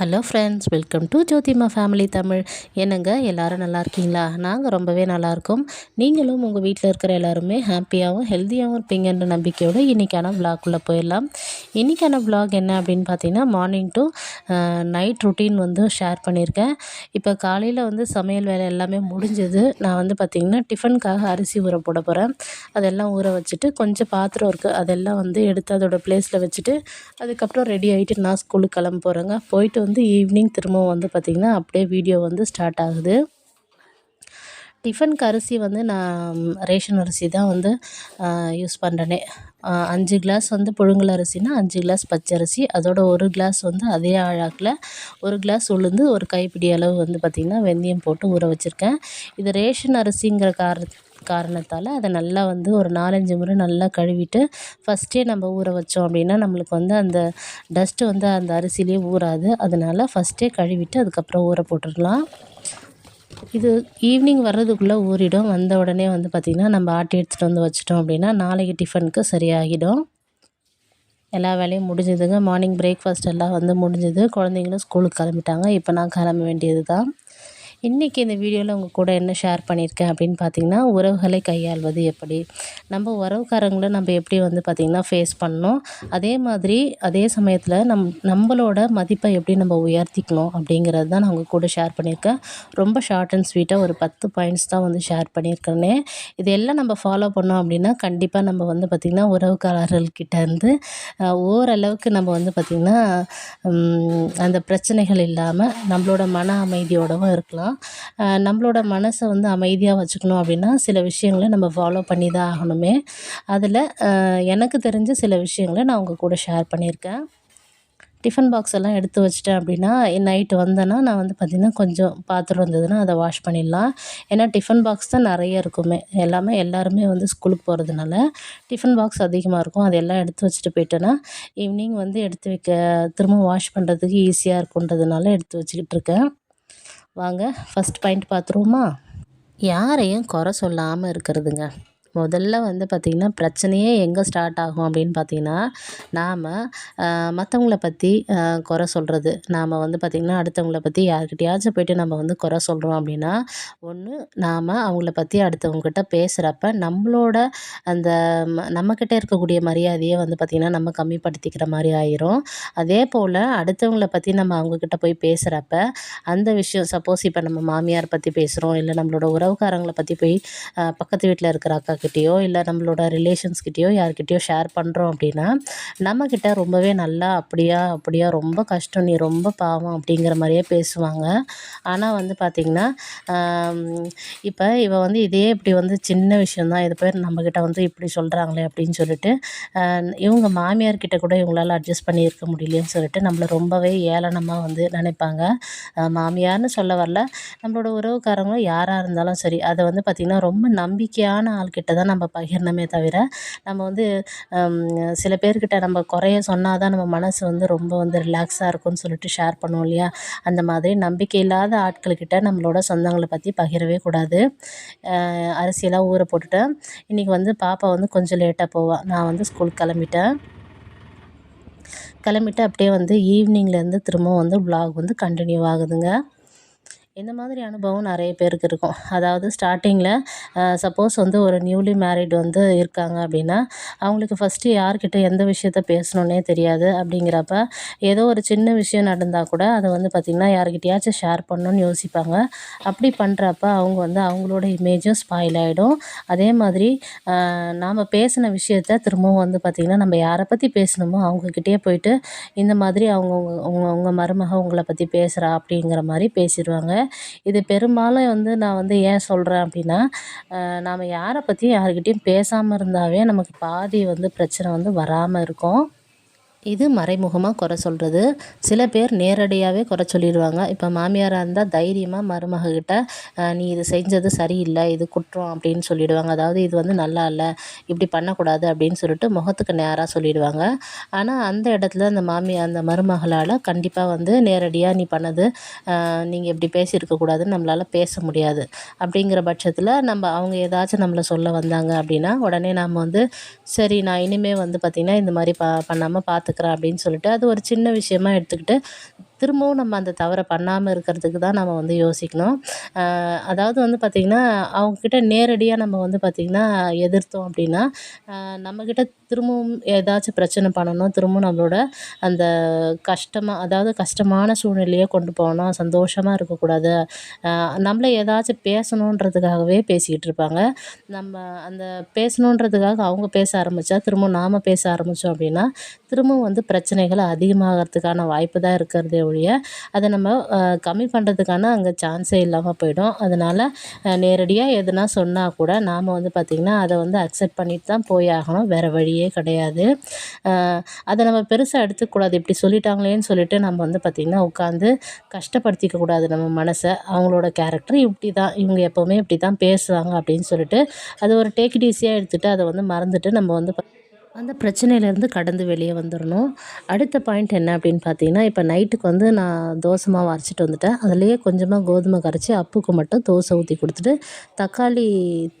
Hello friends welcome to Jothima family Tamil. என்னங்க எல்லோரும் நல்லா இருக்கீங்களா? நாங்கள் ரொம்பவே நல்லாயிருக்கோம் நீங்களும் உங்கள் வீட்டில் இருக்கிற எல்லாருமே ஹாப்பியாகவும் ஹெல்த்தியாகவும் இருப்பீங்கன்ற நம்பிக்கையோடு இன்றைக்கான விளாக்குள்ளே போயிடலாம். இன்றைக்கான விளாக் என்ன அப்படின்னு பார்த்தீங்கன்னா மார்னிங் டு நைட் ருட்டீன் வந்து ஷேர் பண்ணியிருக்கேன். இப்போ காலையில் வந்து சமையல் வேலை எல்லாமே முடிஞ்சது. நான் வந்து பார்த்திங்கன்னா டிஃபனுக்காக அரிசி ஊற போட போகிறேன் அதெல்லாம் ஊற வச்சுட்டு கொஞ்சம் பாத்திரம் இருக்குது அதெல்லாம் வந்து எடுத்து அதோடய ப்ளேஸில் வச்சுட்டு அதுக்கப்புறம் ரெடி ஆகிட்டு நான் ஸ்கூலுக்கு கிளம்ப போகிறேங்க போயிட்டு வந்து வந்து ஈவினிங் திரும்பவும் வந்து பார்த்திங்கன்னா அப்படியே வீடியோ வந்து ஸ்டார்ட் ஆகுது. டிஃபனுக்கு அரிசி வந்து நான் ரேஷன் அரிசி தான் வந்து யூஸ் பண்ணுறேனே அஞ்சு கிளாஸ் வந்து புழுங்கல் அரிசினா அஞ்சு கிளாஸ் பச்சரிசி அதோட ஒரு கிளாஸ் வந்து அதே ஆழாக்கில் ஒரு கிளாஸ் உளுந்து ஒரு கைப்பிடி அளவு வந்து பார்த்திங்கன்னா வெந்தயம் போட்டு ஊற வச்சுருக்கேன். இது ரேஷன் அரிசிங்கிற கார காரணத்தால் அதை நல்லா வந்து ஒரு நாலஞ்சு முறை நல்லா கழுவிட்டு ஃபஸ்ட்டே நம்ம ஊற வச்சோம் அப்படின்னா நம்மளுக்கு வந்து அந்த டஸ்ட்டு வந்து அந்த அரிசியிலே ஊறாது. அதனால் ஃபஸ்ட்டே கழுவிட்டு அதுக்கப்புறம் ஊற போட்டுடலாம். இது ஈவினிங் வர்றதுக்குள்ளே ஊறிடும். வந்த உடனே வந்து பார்த்திங்கன்னா நம்ம ஆட்டி எடுத்துகிட்டு வந்து வச்சிட்டோம் அப்படின்னா நாளைக்கு டிஃபனுக்கு சரியாகிடும். எல்லா வேலையும் முடிஞ்சதுங்க. மார்னிங் பிரேக்ஃபாஸ்ட் எல்லாம் வந்து முடிஞ்சது. குழந்தைங்களும் ஸ்கூலுக்கு கிளம்பிட்டாங்க. இப்போ நான் கிளம்ப வேண்டியது தான் இன்றைக்கி இந்த வீடியோவில் உங்கள் கூட என்ன ஷேர் பண்ணியிருக்கேன் அப்படின்னு பார்த்தீங்கன்னா உறவுகளை கையாள்வது எப்படி? நம்ம உறவுக்காரங்களை நம்ம எப்படி வந்து பார்த்திங்கன்னா ஃபேஸ் பண்ணணும்? அதே மாதிரி அதே சமயத்தில் நம் நம்மளோட மதிப்பை எப்படி நம்ம உயர்த்திக்கணும் அப்படிங்கிறது தான் நான் உங்கள் கூட ஷேர் பண்ணியிருக்கேன் ரொம்ப ஷார்ட் அண்ட் ஸ்வீட்டாக ஒரு பத்து பாயிண்ட்ஸ் தான் வந்து ஷேர் பண்ணியிருக்கேனே இதெல்லாம் நம்ம ஃபாலோ பண்ணோம் அப்படின்னா கண்டிப்பாக நம்ம வந்து பார்த்திங்கன்னா உறவுக்காரர்கள்கிட்ட இருந்து ஓரளவுக்கு நம்ம வந்து பார்த்திங்கன்னா அந்த பிரச்சனைகள் இல்லாமல் நம்மளோட மன அமைதியோடவும் இருக்கலாம். நம்மளோட மனசை வந்து அமைதியாக வச்சுக்கணும் அப்படின்னா சில விஷயங்களை நம்ம ஃபாலோ பண்ணி தான் ஆகணுமே. அதில் எனக்கு தெரிஞ்ச சில விஷயங்களை நான் உங்கள் கூட ஷேர் பண்ணியிருக்கேன். டிஃபன் பாக்ஸ் எல்லாம் எடுத்து வச்சிட்டேன் அப்படின்னா நைட்டு வந்தேன்னா நான் வந்து பார்த்திங்கன்னா கொஞ்சம் பாத்திரம் இருந்ததுன்னா அதை வாஷ் பண்ணிடலாம். ஏன்னா டிஃபன் பாக்ஸ் தான் நிறைய இருக்குமே. எல்லாமே எல்லாருமே வந்து ஸ்கூலுக்கு போகிறதுனால டிஃபன் பாக்ஸ் அதிகமாக இருக்கும். அதெல்லாம் எடுத்து வச்சுட்டு போயிட்டேன்னா ஈவினிங் வந்து எடுத்து வைக்க திரும்ப வாஷ் பண்ணுறதுக்கு ஈஸியாக இருக்குன்றதுனால எடுத்து வச்சுக்கிட்டு இருக்கேன். வாங்க ஃபஸ்ட் பாயிண்ட் பார்த்துருவோமா? யாரையும் குறை சொல்லாமல் இருக்கிறதுங்க. முதல்ல வந்து பார்த்திங்கன்னா பிரச்சனையே எங்கே ஸ்டார்ட் ஆகும் அப்படின்னு பார்த்தீங்கன்னா நாம் மற்றவங்கள பற்றி குறை சொல்கிறது நாம் வந்து பார்த்திங்கன்னா அடுத்தவங்கள பற்றி யார்கிட்டயாச்சும் போய்ட்டு நம்ம வந்து குறை சொல்கிறோம் அப்படின்னா ஒன்று நாம் அவங்கள பற்றி அடுத்தவங்கக்கிட்ட பேசுகிறப்ப நம்மளோட அந்த நம்மக்கிட்ட இருக்கக்கூடிய மரியாதையை வந்து பார்த்திங்கன்னா நம்ம கம்மிப்படுத்திக்கிற மாதிரி ஆயிரும். அதே போல் அடுத்தவங்கள பற்றி நம்ம அவங்கக்கிட்ட போய் பேசுகிறப்ப அந்த விஷயம் சப்போஸ் இப்போ நம்ம மாமியார் பற்றி பேசுகிறோம் இல்லை நம்மளோட உறவுக்காரங்களை பற்றி போய் பக்கத்து வீட்டில் இருக்கிற அக்கா கிட்டேயோ இல்லை நம்மளோட ரிலேஷன்ஸ்கிட்டேயோ யார்கிட்டயோ ஷேர் பண்ணுறோம் அப்படின்னா நம்மக்கிட்ட ரொம்பவே நல்லா அப்படியா அப்படியா ரொம்ப கஷ்டம் நீ ரொம்ப பாவம் அப்படிங்கிற மாதிரியே பேசுவாங்க. ஆனால் வந்து பார்த்திங்கன்னா இப்போ இவ வந்து இதே இப்படி வந்து சின்ன விஷயந்தான் இது பேர் நம்மக்கிட்ட வந்து இப்படி சொல்கிறாங்களே அப்படின்னு சொல்லிட்டு இவங்க மாமியார்கிட்ட கூட இவங்களால் அட்ஜஸ்ட் பண்ணியிருக்க முடியலன்னு முடியலையேன்னு சொல்லிட்டு நம்மளை ரொம்பவே ஏளனமாக வந்து நினைப்பாங்க. மாமியார்னு சொல்ல வரல நம்மளோட உறவுக்காரங்களும் யாராக இருந்தாலும் சரி அதை வந்து பார்த்திங்கன்னா ரொம்ப நம்பிக்கையான ஆள்கிட்ட கிட்ட தான் நம்ம பகிரணுமே தவிர நம்ம வந்து சில பேர்கிட்ட நம்ம குறைய சொன்னால் தான் நம்ம மனசு வந்து ரொம்ப வந்து ரிலாக்ஸாக இருக்கும்னு சொல்லிட்டு ஷேர் பண்ணுவோம் இல்லையா? அந்த மாதிரி நம்பிக்கை இல்லாத ஆட்கள்கிட்ட நம்மளோட சொந்தங்களை பற்றி பகிரவே கூடாது. அரிசியெல்லாம் ஊற போட்டுட்டேன். இன்றைக்கி வந்து பாப்பா வந்து கொஞ்சம் லேட்டாக போவாள் நான் வந்து ஸ்கூல் கிளம்பிட்டேன். கிளம்பிட்டு அப்படியே வந்து ஈவினிங்லேருந்து திரும்பவும் வந்து வ்ளாக் வந்து கண்டினியூ ஆகுதுங்க. இந்த மாதிரி அனுபவம் நிறைய பேருக்கு இருக்கும். அதாவது ஸ்டார்டிங்கில் சப்போஸ் வந்து ஒரு நியூலி மேரிட் வந்து இருக்காங்க அப்படின்னா அவங்களுக்கு ஃபஸ்ட்டு யார்கிட்ட எந்த விஷயத்த பேசணுன்னே தெரியாது. அப்படிங்கிறப்ப ஏதோ ஒரு சின்ன விஷயம் நடந்தால் கூட அதை வந்து பார்த்திங்கன்னா யார்கிட்டயாச்சும் ஷேர் பண்ணணுன்னு யோசிப்பாங்க. அப்படி பண்ணுறப்ப அவங்க வந்து அவங்களோட இமேஜும் ஸ்பாயில் ஆகிடும் அதே மாதிரி நாம் பேசின விஷயத்த திரும்பவும் வந்து பார்த்திங்கன்னா நம்ம யாரை பற்றி பேசணுமோ அவங்கக்கிட்டே போயிட்டு இந்த மாதிரி அவங்க உங்கள் உங்கள் மருமக உங்களை பற்றி பேசுகிறா அப்படிங்கிற மாதிரி பேசிடுவாங்க. இது பெரும்பாலும் வந்து நான் வந்து ஏன் சொல்கிறேன் அப்படின்னா நாம் யாரை பற்றியும் யாருக்கிட்டேயும் பேசாமல் இருந்தாவே நமக்கு பாதி வந்து பிரச்சனை வந்து வராமல் இருக்கும். இது மறைமுகமாக குறை சொல்கிறது சில பேர் நேரடியாகவே குறை சொல்லிடுவாங்க. இப்போ மாமியாராக இருந்தால் தைரியமாக மருமகக்கிட்ட நீ இது செஞ்சது சரியில்லை இது குற்றம் அப்படின்னு சொல்லிடுவாங்க. அதாவது இது வந்து நல்லா இல்லை இப்படி பண்ணக்கூடாது அப்படின்னு சொல்லிட்டு முகத்துக்கு நேராக சொல்லிடுவாங்க. ஆனால் அந்த இடத்துல அந்த மாமியார் அந்த மருமகளால் கண்டிப்பாக வந்து நேரடியாக நீ பண்ணது நீங்கள் இப்படி பேசியிருக்கக்கூடாதுன்னு நம்மளால் பேச முடியாது அப்படிங்கிற பட்சத்தில் நம்ம அவங்க ஏதாச்சும் நம்மளை சொல்ல வந்தாங்க அப்படின்னா உடனே நாம் வந்து சரி நான் இனிமேல் வந்து பார்த்திங்கன்னா இந்த மாதிரி பா பண்ணாமல் பார்த்து பார்த்துக்கிறேன் அப்படின்னு சொல்லிட்டு அது ஒரு சின்ன விஷயமா எடுத்துக்கிட்டு திரும்பவும் நம்ம அந்த தவறை பண்ணாமல் இருக்கிறதுக்கு தான் நம்ம வந்து யோசிக்கணும். அதாவது வந்து பார்த்திங்கன்னா அவங்கக்கிட்ட நேரடியாக நம்ம வந்து பார்த்திங்கன்னா எதிர்த்தோம் அப்படின்னா நம்மக்கிட்ட திரும்பவும் ஏதாச்சும் பிரச்சனை பண்ணணும் திரும்பவும் நம்மளோட அந்த கஷ்டமாக அதாவது கஷ்டமான சூழ்நிலையை கொண்டு போகணும் சந்தோஷமாக இருக்கக்கூடாது. நம்மளை ஏதாச்சும் பேசணுன்றதுக்காகவே பேசிக்கிட்டு இருப்பாங்க. நம்ம அந்த பேசணுன்றதுக்காக அவங்க பேச ஆரம்பித்தா திரும்பவும் நாம் பேச ஆரம்பித்தோம் அப்படின்னா திரும்பவும் வந்து பிரச்சனைகள் அதிகமாகிறதுக்கான வாய்ப்பு தான் இருக்கிறதே ஒழிய அதை நம்ம கம்மி பண்ணுறதுக்கான அங்கே சான்ஸே இல்லாமல் போயிடும். அதனால் நேரடியாக எதுனா சொன்னால் கூட நாம் வந்து பார்த்திங்கன்னா அதை வந்து அக்செப்ட் பண்ணிட்டு தான் போய் ஆகணும். வேறு வழியே கிடையாது. அதை நம்ம பெருசாக எடுத்துக்கூடாது. இப்படி சொல்லிட்டாங்களேன்னு சொல்லிட்டு நம்ம வந்து பார்த்திங்கன்னா உட்காந்து கஷ்டப்படுத்திக்க கூடாது நம்ம மனசை. அவங்களோட கேரக்டர் இப்படி தான். இவங்க எப்போவுமே இப்படி தான் பேசுவாங்க அப்படின்னு சொல்லிட்டு அது ஒரு டேக் ஈஸியாக எடுத்துகிட்டு அதை வந்து மறந்துட்டு நம்ம வந்து அந்த பிரச்சனையிலேருந்து கடந்து வெளியே வந்துடணும் அடுத்த பாயிண்ட் என்ன அப்படின்னு பார்த்தீங்கன்னா இப்போ நைட்டுக்கு வந்து நான் தோசை மாவு அரைச்சிட்டு வந்துட்டேன். அதுலேயே கொஞ்சமாக கோதுமை கரைச்சி அப்புக்கு மட்டும் தோசை ஊற்றி கொடுத்துட்டு தக்காளி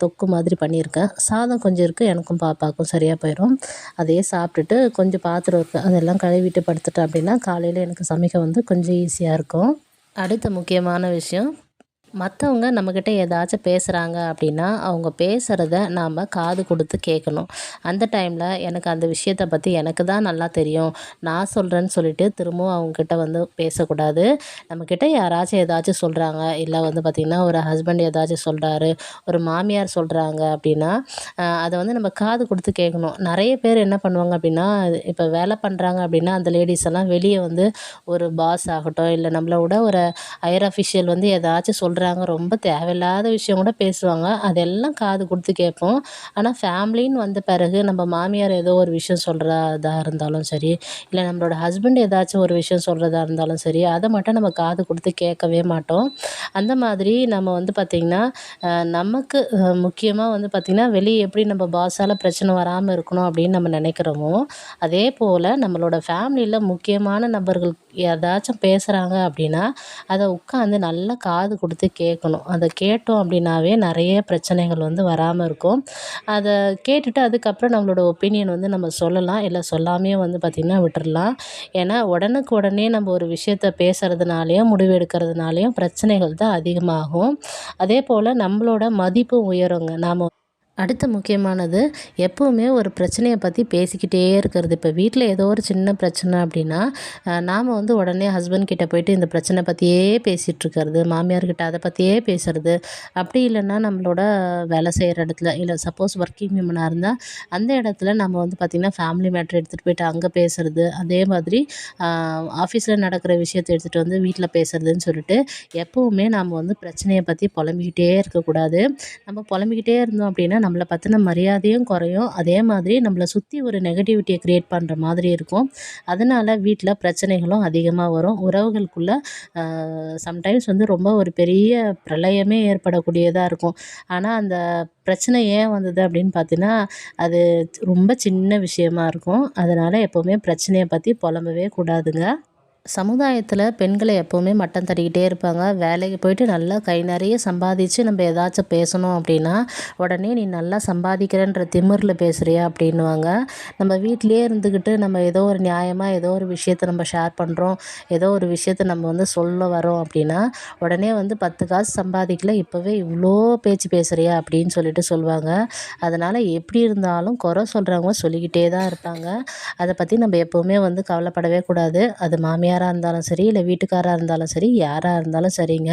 தொக்கு மாதிரி பண்ணியிருக்கேன். சாதம் கொஞ்சம் இருக்குது எனக்கும் பாப்பாவுக்கும் சரியாக போயிடும் அதையே சாப்பிட்டுட்டு கொஞ்சம் பாத்திரம் இருக்குது அதெல்லாம் கழுவிட்டு படுத்துட்டேன் அப்படின்னா காலையில் எனக்கு சமைக்க வந்து கொஞ்சம் ஈஸியாக இருக்கும். அடுத்த முக்கியமான விஷயம் மற்றவங்க நம்மக்கிட்ட ஏதாச்சும் பேசுகிறாங்க அப்படின்னா அவங்க பேசுகிறத நாம் காது கொடுத்து கேட்கணும் அந்த டைமில் எனக்கு அந்த விஷயத்தை பற்றி எனக்கு தான் நல்லா தெரியும். நான் சொல்கிறேன்னு சொல்லிட்டு திரும்பவும் அவங்கக்கிட்ட வந்து பேசக்கூடாது. நம்மக்கிட்ட யாராச்சும் ஏதாச்சும் சொல்கிறாங்க இல்லை வந்து பார்த்திங்கன்னா ஒரு ஹஸ்பண்ட் ஏதாச்சும் சொல்கிறாரு ஒரு மாமியார் சொல்கிறாங்க அப்படின்னா அதை வந்து நம்ம காது கொடுத்து கேட்கணும் நிறைய பேர் என்ன பண்ணுவாங்க அப்படின்னா இப்போ வேலை பண்ணுறாங்க அப்படின்னா அந்த லேடிஸ் எல்லாம் வெளியே வந்து ஒரு பாஸ் ஆகட்டும் இல்லை நம்மளை விட ஒரு ஹையர் அஃபிஷியல் வந்து ஏதாச்சும் சொல்கிறாங்க சொல்கிறாங்க ரொம்ப தேவையில்லாத விஷயம் கூட பேசுவாங்க. அதெல்லாம் காது கொடுத்து கேட்போம். ஆனால் ஃபேமிலின்னு வந்த பிறகு நம்ம மாமியார் ஏதோ ஒரு விஷயம் சொல்கிறதா இருந்தாலும் சரி இல்லை நம்மளோட ஹஸ்பண்ட் ஏதாச்சும் ஒரு விஷயம் சொல்கிறதா இருந்தாலும் சரி அதை மட்டும் நம்ம காது கொடுத்து கேட்கவே மாட்டோம். அந்த மாதிரி நம்ம வந்து பார்த்திங்கன்னா நமக்கு முக்கியமாக வந்து பார்த்திங்கன்னா வெளியே எப்படி நம்ம பாஸால் பிரச்சனை வராமல் இருக்கணும் அப்படின்னு நம்ம நினைக்கிறோமோ அதே போல் நம்மளோட ஃபேமிலியில் முக்கியமான நபர்கள் ஏதாச்சும் பேசுகிறாங்க அப்படின்னா அதை உட்காந்து நல்லா காது கொடுத்து கேட்கணும். அதை கேட்டோம் அப்படின்னாவே நிறைய பிரச்சனைகள் வந்து வராமல் இருக்கும். அதை கேட்டுட்டு அதுக்கப்புறம் நம்மளோட ஒப்பீனியன் வந்து நம்ம சொல்லலாம். இல்லை சொல்லாமையே வந்து பார்த்திங்கன்னா விட்டுறலாம். ஏன்னா உடனுக்கு உடனே நம்ம ஒரு விஷயத்த பேசுகிறதுனாலையும் முடிவு எடுக்கிறதுனாலையும் பிரச்சனைகள் தான் அதிகமாகும். அதே போல் நம்மளோட மதிப்பும் உயருங்க. நாம் அடுத்த முக்கியமானது எப்போவுமே ஒரு பிரச்சனையை பற்றி பேசிக்கிட்டே இருக்கிறது. இப்போ வீட்டில் ஏதோ ஒரு சின்ன பிரச்சனை அப்படின்னா நாம் வந்து உடனே ஹஸ்பண்ட் கிட்டே போயிட்டு இந்த பிரச்சனை பற்றியே பேசிகிட்ருக்கிறது மாமியார்கிட்ட அதை பற்றியே பேசுகிறது அப்படி இல்லைன்னா நம்மளோட வேலை செய்கிற இடத்துல இல்லை சப்போஸ் ஒர்க்கிங் விமனாக இருந்தால் அந்த இடத்துல நம்ம வந்து பார்த்திங்கன்னா ஃபேமிலி மேட்ரு எடுத்துகிட்டு போயிட்டு அங்கே பேசுகிறது அதே மாதிரி ஆஃபீஸில் நடக்கிற விஷயத்தை எடுத்துகிட்டு வந்து வீட்டில் பேசுகிறதுன்னு சொல்லிட்டு எப்போவுமே நாம் வந்து பிரச்சனையை பற்றி புலம்பிக்கிட்டே இருக்கக்கூடாது. நம்ம புலம்பிக்கிட்டே இருந்தோம் அப்படின்னா நம்மளை பற்றின மரியாதையும் குறையும். அதே மாதிரி நம்மளை சுற்றி ஒரு நெகட்டிவிட்டியை க்ரியேட் பண்ணுற மாதிரி இருக்கும். அதனால் வீட்டில் பிரச்சனைகளும் அதிகமாக வரும். உறவுகளுக்குள்ளே சம்டைம்ஸ் வந்து ரொம்ப ஒரு பெரிய பிரளயமே ஏற்படக்கூடியதாக இருக்கும். ஆனால் அந்த பிரச்சனை ஏன் வந்தது அப்படின்னு பார்த்தீங்கன்னா அது ரொம்ப சின்ன விஷயமா இருக்கும். அதனால் எப்போவுமே பிரச்சனையை பற்றி புலம்பவே கூடாதுங்க. சமுதாயத்தில் பெண்களை எப்போவுமே மட்டம் தட்டிக்கிட்டே இருப்பாங்க. வேலைக்கு போயிட்டு நல்லா கை நிறைய சம்பாதிச்சு நம்ம ஏதாச்சும் பேசணும் அப்படின்னா உடனே நீ நல்லா சம்பாதிக்கிறன்ற திமிரில் பேசுகிறியா அப்படின்னுவாங்க. நம்ம வீட்டிலே இருந்துக்கிட்டு நம்ம ஏதோ ஒரு நியாயமாக ஏதோ ஒரு விஷயத்த நம்ம ஷேர் பண்ணுறோம் ஏதோ ஒரு விஷயத்த நம்ம வந்து சொல்ல வரோம் அப்படின்னா உடனே வந்து பத்து காசு சம்பாதிக்கல இப்போவே இவ்வளோ பேச்சு பேசுகிறியா அப்படின்னு சொல்லிட்டு சொல்லுவாங்க அதனால் எப்படி இருந்தாலும் குறை சொல்கிறவங்க சொல்லிக்கிட்டே தான் இருப்பாங்க. அதை பற்றி நம்ம எப்போவுமே வந்து கவலைப்படவே கூடாது. அது மாமியார் மாமியாராக இருந்தாலும் சரி இல்லை வீட்டுக்காராக இருந்தாலும் சரி யாராக இருந்தாலும் சரிங்க.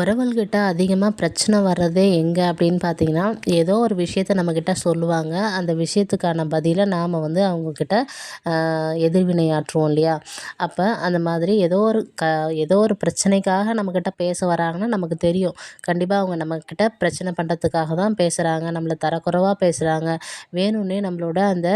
உறவுகள்கிட்ட அதிகமாக பிரச்சனை வர்றதே எங்கே அப்படின்னு பார்த்தீங்கன்னா ஏதோ ஒரு விஷயத்த நம்மக்கிட்ட சொல்லுவாங்க. அந்த விஷயத்துக்கான பதிலை நாம் வந்து அவங்கக்கிட்ட எதிர்வினையாற்றுவோம் இல்லையா? அப்போ அந்த மாதிரி ஏதோ ஒரு க ஏதோ ஒரு பிரச்சனைக்காக நம்மக்கிட்ட பேச வராங்கன்னா நமக்கு தெரியும். கண்டிப்பாக அவங்க நம்மக்கிட்ட பிரச்சனை பண்ணுறதுக்காக தான் பேசுகிறாங்க நம்மளை தரக்குறைவாக பேசுகிறாங்க வேணும்னே நம்மளோட அந்த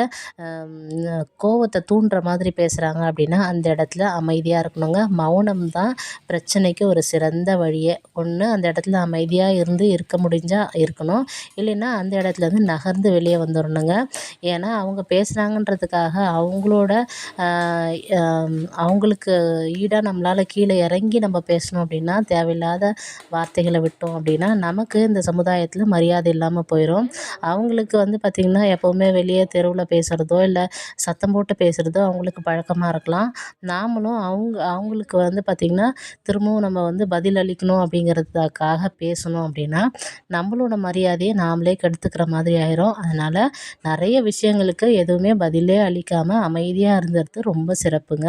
கோவத்தை தூண்டுற மாதிரி பேசுகிறாங்க அப்படின்னா அந்த இடத்துல அமைதியாக இருக்கணுங்க. மௌனம் தான் பிரச்சனைக்கு ஒரு சிறந்த வழியே ஒன்று அந்த இடத்துல அமைதியாக இருந்து இருக்க முடிஞ்சால் இருக்கணும். இல்லைன்னா அந்த இடத்துலேருந்து நகர்ந்து வெளியே வந்துடணுங்க ஏன்னா அவங்க பேசுகிறாங்கன்றதுக்காக அவங்களோட அவங்களுக்கு ஈடாக நம்மளால் கீழே இறங்கி நம்ம பேசணும் அப்படின்னா தேவையில்லாத வார்த்தைகளை விட்டோம் அப்படின்னா நமக்கு இந்த சமுதாயத்தில் மரியாதை இல்லாமல் போயிடும் அவங்களுக்கு வந்து பார்த்திங்கன்னா எப்போவுமே வெளியே தெருவில் பேசுகிறதோ இல்லை சத்தம் போட்டு பேசுகிறதோ அவங்களுக்கு பழக்கமாக இருக்கலாம். நாமளும் அவங்க அவங்களுக்கு வந்து பார்த்திங்கன்னா திரும்பவும் நம்ம வந்து பதில் அளிக்கணும் அப்படிங்கிறதுக்காக பேசணும் அப்படின்னா நம்மளோட மரியாதையை நாமளே கெடுத்துக்கிற மாதிரி ஆயிரும். அதனால் நிறைய விஷயங்களுக்கு எதுவுமே பதிலே அளிக்காமல் அமைதியாக இருந்துறது ரொம்ப சிறப்புங்க.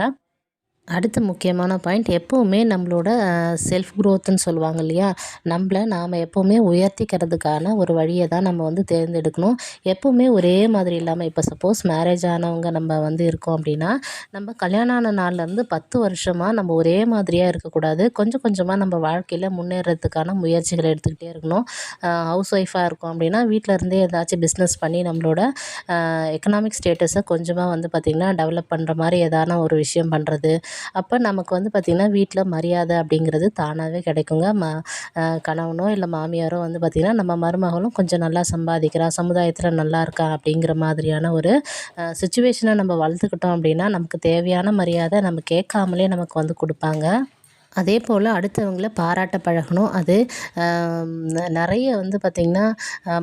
அடுத்த முக்கியமான பாயிண்ட் எப்போவுமே நம்மளோட செல்ஃப் க்ரோத்துன்னு சொல்லுவாங்க இல்லையா? நம்மள நாம் எப்போவுமே உயர்த்திக்கிறதுக்கான ஒரு வழியை தான் நம்ம வந்து தேர்ந்தெடுக்கணும். எப்போவுமே ஒரே மாதிரி இல்லாமல் இப்போ சப்போஸ் மேரேஜ் ஆனவங்க நம்ம வந்து இருக்கோம் அப்படின்னா நம்ம கல்யாணம் ஆன நாள்லேருந்து பத்து வருஷமாக நம்ம ஒரே மாதிரியாக இருக்கக்கூடாது. கொஞ்சம் கொஞ்சமாக நம்ம வாழ்க்கையில் முன்னேறதுக்கான முயற்சிகளை எடுத்துக்கிட்டே இருக்கணும். ஹவுஸ் ஒய்ஃபாக இருக்கோம் அப்படின்னா வீட்டில் இருந்தே ஏதாச்சும் பிஸ்னஸ் பண்ணி நம்மளோட எக்கனாமிக் ஸ்டேட்டஸை கொஞ்சமாக வந்து பார்த்திங்கன்னா டெவலப் பண்ணுற மாதிரி ஏதான ஒரு விஷயம் பண்ணுறது அப்போ நமக்கு வந்து பார்த்திங்கன்னா வீட்டில் மரியாதை அப்படிங்கிறது தானாகவே கிடைக்குங்க. ம கணவனோ இல்லை மாமியாரோ வந்து பார்த்திங்கன்னா நம்ம மருமகளும் கொஞ்சம் நல்லா சம்பாதிக்கிறா சமுதாயத்தில் நல்லா இருக்கா அப்படிங்கிற மாதிரியான ஒரு சுச்சுவேஷனை நம்ம வளர்த்துக்கிட்டோம் அப்படின்னா நமக்கு தேவையான மரியாதை நம்ம கேட்காமலே நமக்கு வந்து கொடுப்பாங்க. அதே போல் அடுத்தவங்களை பாராட்ட பழகணும். அது நிறைய வந்து பார்த்திங்கன்னா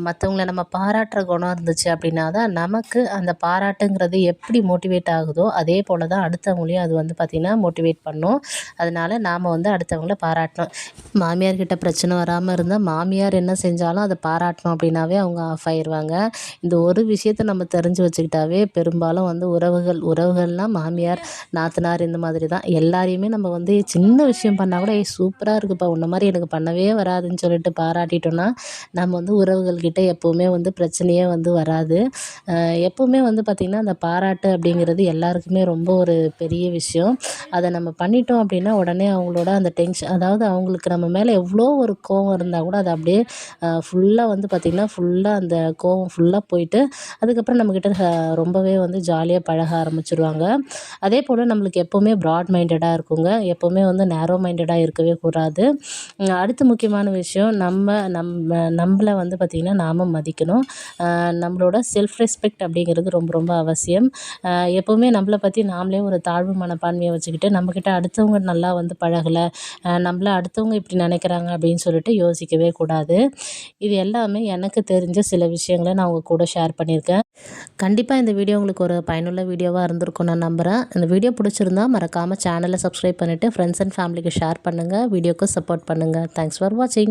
மற்றவங்கள நம்ம பாராட்டுற குணம் இருந்துச்சு அப்படின்னா தான் நமக்கு அந்த பாராட்டுங்கிறது எப்படி மோட்டிவேட் ஆகுதோ அதே போல் தான் அடுத்தவங்களையும் அது வந்து பார்த்திங்கன்னா மோட்டிவேட் பண்ணும். அதனால் நாம் வந்து அடுத்தவங்கள பாராட்டணும். மாமியார்கிட்ட பிரச்சனை வராமல் இருந்தால் மாமியார் என்ன செஞ்சாலும் அதை பாராட்டணும் அப்படின்னாவே அவங்க ஆஃப் ஆயிடுவாங்க இந்த ஒரு விஷயத்தை நம்ம தெரிஞ்சு வச்சுக்கிட்டாவே பெரும்பாலும் வந்து உறவுகள் உறவுகள்னால் மாமியார் நாத்தனார் இந்த மாதிரி தான். எல்லாரையுமே நம்ம வந்து சின்ன விஷயம் விஷயம் பண்ணால் கூட ஏ சூப்பராக இருக்குப்பா உன்ன மாதிரி எனக்கு பண்ணவே வராதுன்னு சொல்லிட்டு பாராட்டிட்டோன்னா நம்ம வந்து உறவுகள்கிட்ட எப்போவுமே வந்து பிரச்சனையே வந்து வராது. எப்போவுமே வந்து பார்த்திங்கன்னா அந்த பாராட்டு அப்படிங்கிறது எல்லாருக்குமே ரொம்ப ஒரு பெரிய விஷயம். அதை நம்ம பண்ணிட்டோம் அப்படின்னா உடனே அவங்களோட அந்த டென்ஷன் அதாவது அவங்களுக்கு நம்ம மேலே எவ்வளோ ஒரு கோவம் இருந்தால் கூட அதை அப்படியே ஃபுல்லாக வந்து பார்த்திங்கன்னா ஃபுல்லாக அந்த கோவம் ஃபுல்லாக போயிட்டு அதுக்கப்புறம் நம்மக்கிட்ட ரொம்பவே வந்து ஜாலியாக பழக ஆரம்பிச்சிருவாங்க. அதே போல் நம்மளுக்கு எப்போவுமே ப்ராட் மைண்டடாக இருக்குங்க. எப்போவுமே வந்து நேரோ மைண்டடாக இருக்கவே கூடாது. அடுத்து முக்கியமான விஷயம் நம்ம நம்ம நம்மள வந்து பார்த்திங்கன்னா நாம் மதிக்கணும். நம்மளோட செல்ஃப் ரெஸ்பெக்ட் அப்படிங்கிறது ரொம்ப ரொம்ப அவசியம். எப்போவுமே நம்மளை பற்றி நாமளே ஒரு தாழ்வு மனப்பான்மையை வச்சுக்கிட்டு நம்மக்கிட்ட அடுத்தவங்க நல்லா வந்து பழகலை நம்மள அடுத்தவங்க இப்படி நினைக்கிறாங்க அப்படின்னு சொல்லிட்டு யோசிக்கவே கூடாது. இது எல்லாமே எனக்கு தெரிஞ்ச சில விஷயங்களை நான் உங்கள் கூட ஷேர் பண்ணியிருக்கேன். கண்டிப்பாக இந்த வீடியோ உங்களுக்கு ஒரு பயனுள்ள வீடியோவாக இருந்திருக்கும் நான் நம்புகிறேன் இந்த வீடியோ பிடிச்சிருந்தா மறக்காமல் சேனலை சப்ஸ்கிரைப் பண்ணிவிட்டு ஃப்ரெண்ட்ஸ் அண்ட் ஃபேமிலி ஷேர் பண்ணுங்கள் வீடியோக்கு சப்போர்ட் பண்ணுங்கள் தேங்க்ஸ் ஃபார் வாட்சிங்